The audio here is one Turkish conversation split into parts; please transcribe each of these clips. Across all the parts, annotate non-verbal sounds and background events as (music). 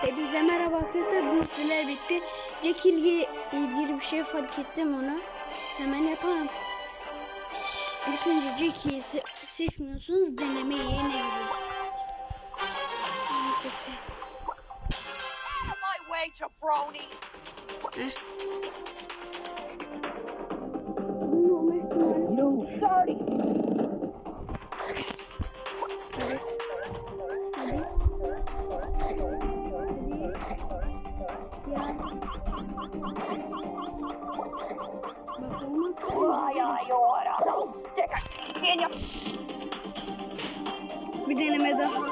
Hepinize merhaba arkadaşlar. Bugün sizlerle birlikte Jack ile ilgili bir şey fark ettim onu. Hemen yapalım. İlk önce Jack'i se- seçmiyorsunuz. Denemeye yine giriyoruz. Sesi. My way. Bir deneme daha.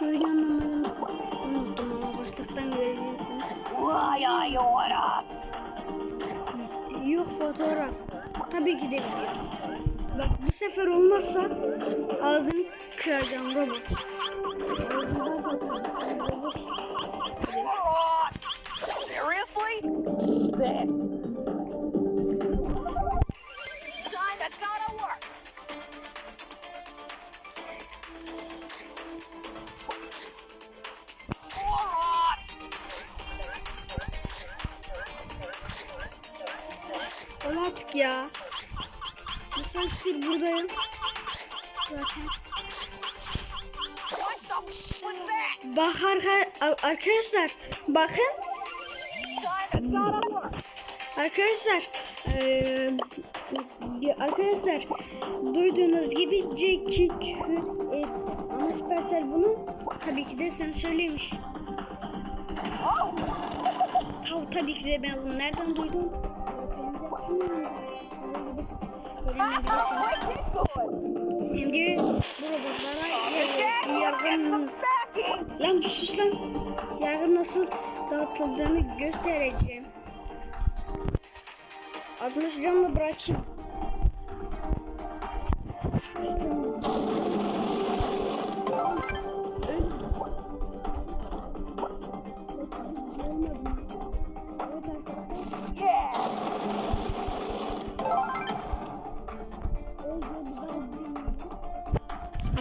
Böyle anlamadım. Unuttum ama başlıktan görebilirsiniz. Yok fotoğraf. Tabii ki de video. Bak bu sefer olmazsa ağzını kıracağım robot. Ya. Bir saattir buradayım. Zaten. Bak arkadaşlar bakın arkadaşlar eee, arkadaşlar duyduğunuz gibi Jack'i küfür et ama bunu tabii ki de sen söylemiş. Tav tabii ki de ben bunu nereden duydum? Şimdi bu robotlara Stacking. Lan sus lan. Yargı nasıl dağıtıldığını göstereceğim. 60 canla bırakayım.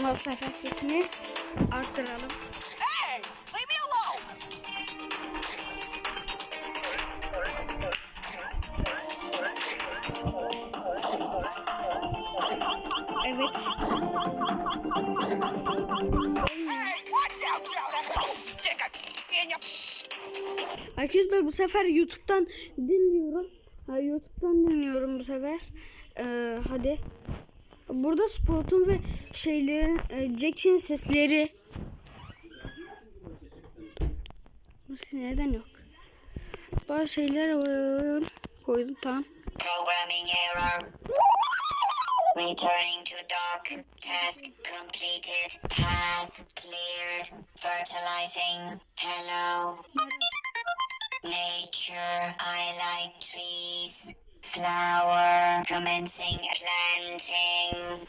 Ama bu sefer sesini arttıralım. Hey. Evet. Arkadaşlar bu sefer YouTube'dan dinliyorum. Ha, YouTube'dan dinliyorum bu sefer. Ee, hadi. Burada Spot'un ve şeylerin e, Jack'in sesleri. Nasıl neden yok? Bazı şeyler e, koydum tamam. Programming error. Returning to dock. Task completed. Path cleared. Fertilizing. Hello. Nature. I like trees. Flower. Commencing planting.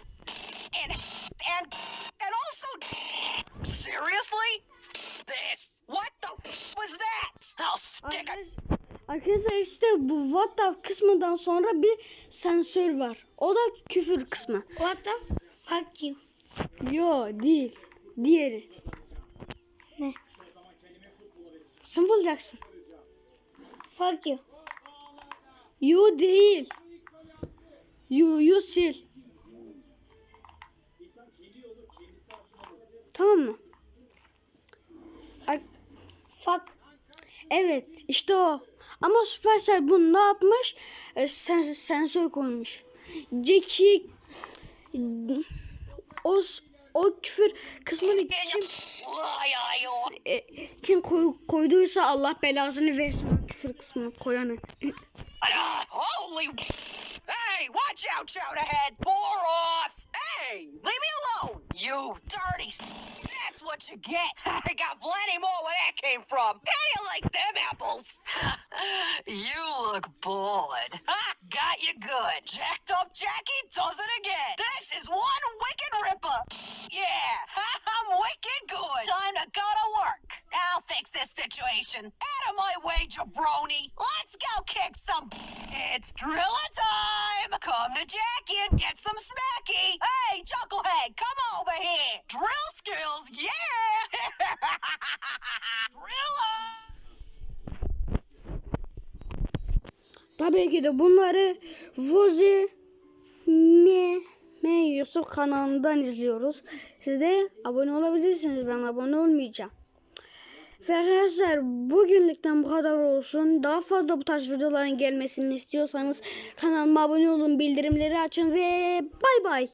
And and and also. Seriously? This. What the f- was that? I'll stick a. Arkadaş- Arkadaşlar işte bu what the kısmından sonra bir sensör var. O da küfür kısmı. What the fuck you? Yo değil. Diğeri. Ne? Sen bulacaksın. Fuck you. Yo değil. Yo sil. Tamam mı? Ar- Fuck. evet işte o. Ama Supercell bunu ne yapmış? E, sen sensör koymuş. Jackie o o küfür kısmını kim e, kim koy, koyduysa Allah belasını versin küfür kısmını koyanı. Ah, watch out, shout ahead. Bore off. Hey, leave me alone. You dirty. s- That's what you get. (laughs) I got plenty more where that came from. How do you like them apples? (laughs) you look bored. Ha, (laughs) got you good. Jacked up Jackie does it again. This is one wicked ripper. Yeah, I'm wicked good. Time to go to work. I'll fix this situation. Out of my way, jabroni. Let's go kick some. It's driller time. to Jackie get some smacky. Hey, Chucklehead, come over here. Drill skills, yeah. (laughs) Driller. Tabii ki de bunları Vuzi Mi Me Yusuf kanalından izliyoruz. Siz de abone olabilirsiniz. Ben abone olmayacağım. Ve arkadaşlar bugünlükten bu kadar olsun. Daha fazla bu tarz videoların gelmesini istiyorsanız kanalıma abone olun, bildirimleri açın ve bay bay.